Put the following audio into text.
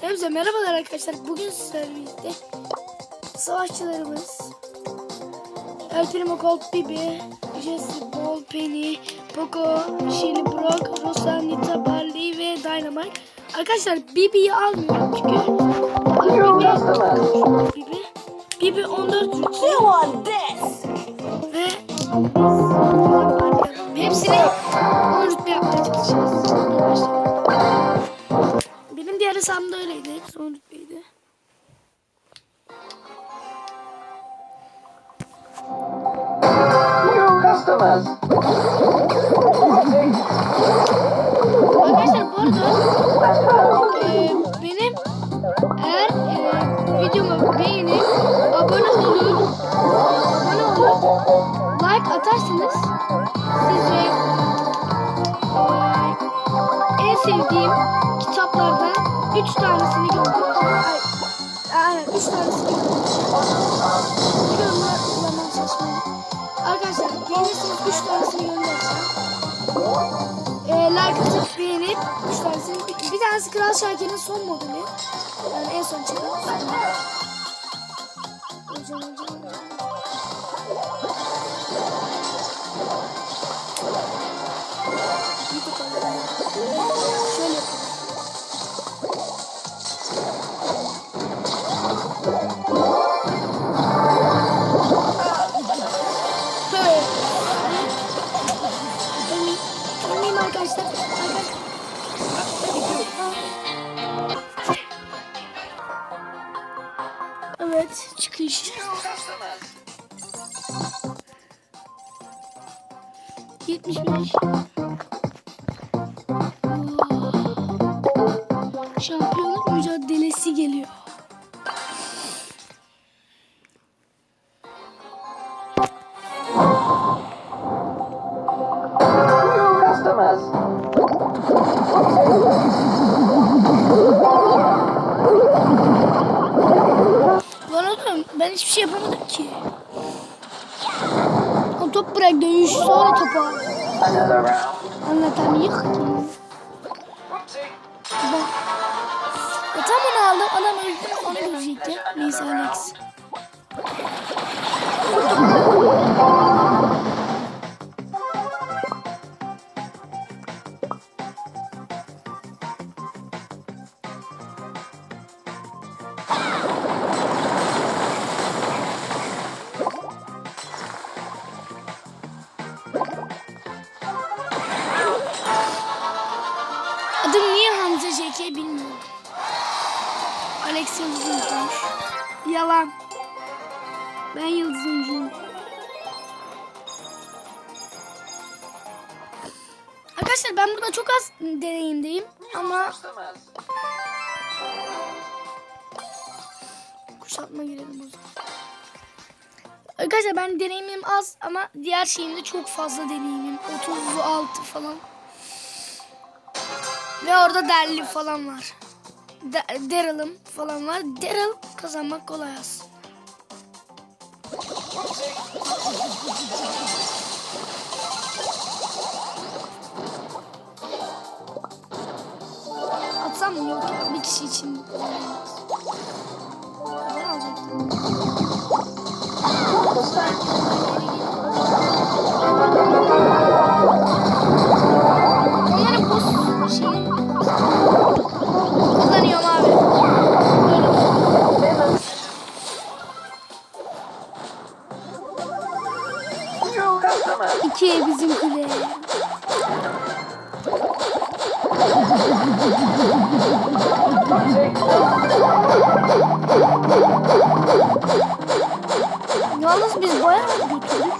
Hepinize merhabalar arkadaşlar. Bugün sizlerle birlikte savaşçılarımız El Primo Colt Bibi, Jesse Ball, Penny, Poco, Shelly Brock, Rosa, Nita, Barley ve Dynamite. Arkadaşlar Bibi'yi almıyorum çünkü Bibi, Bibi, Bibi 14 rütbe ve Customers. Arkadaşlar bu arada e, benim eğer e, videomu beğenip abone olup abone olup like atarsanız size e, en sevdiğim kitaplardan 3 tanesini göndereceğim. Ay, aynen 3 tanesini göndereceğim. Zaman çalışmayı. Arkadaşlar beğenirseniz 3 tanesini göndereceğim. E, like atıp beğenip 3 tanesini. Bir, bir tanesi Kral Şakir'in son modeli. Yani en son çıkan. Hocam hocam hocam. Bir arkadaşlar. Arkadaşlar. Evet çıkış. Yetmiş beş. Customers. Lan oğlum ben hiçbir şey yapamadım ki. O top bırak dövüş sonra topu al. Round. Anlatamıyor ki. Bak. E tam onu aldım. Adam. Onu görecekti. Neyse Alex. JK bilmiyorum. Alex Yıldız Uncuymuş. Yalan. Ben Yıldız Uncuyum. Arkadaşlar ben burada çok az deneyimdeyim ama kuşatma girelim o zaman. Arkadaşlar ben deneyimim az ama diğer şeyimde çok fazla deneyimim. 36 falan. Ve orada Derli falan var. De- Daryl'ım falan var. Daryl kazanmak kolay aslında. Atsam? Yok. Bir kişi için. İki bizim kule. Yalnız biz bayağı götürdük.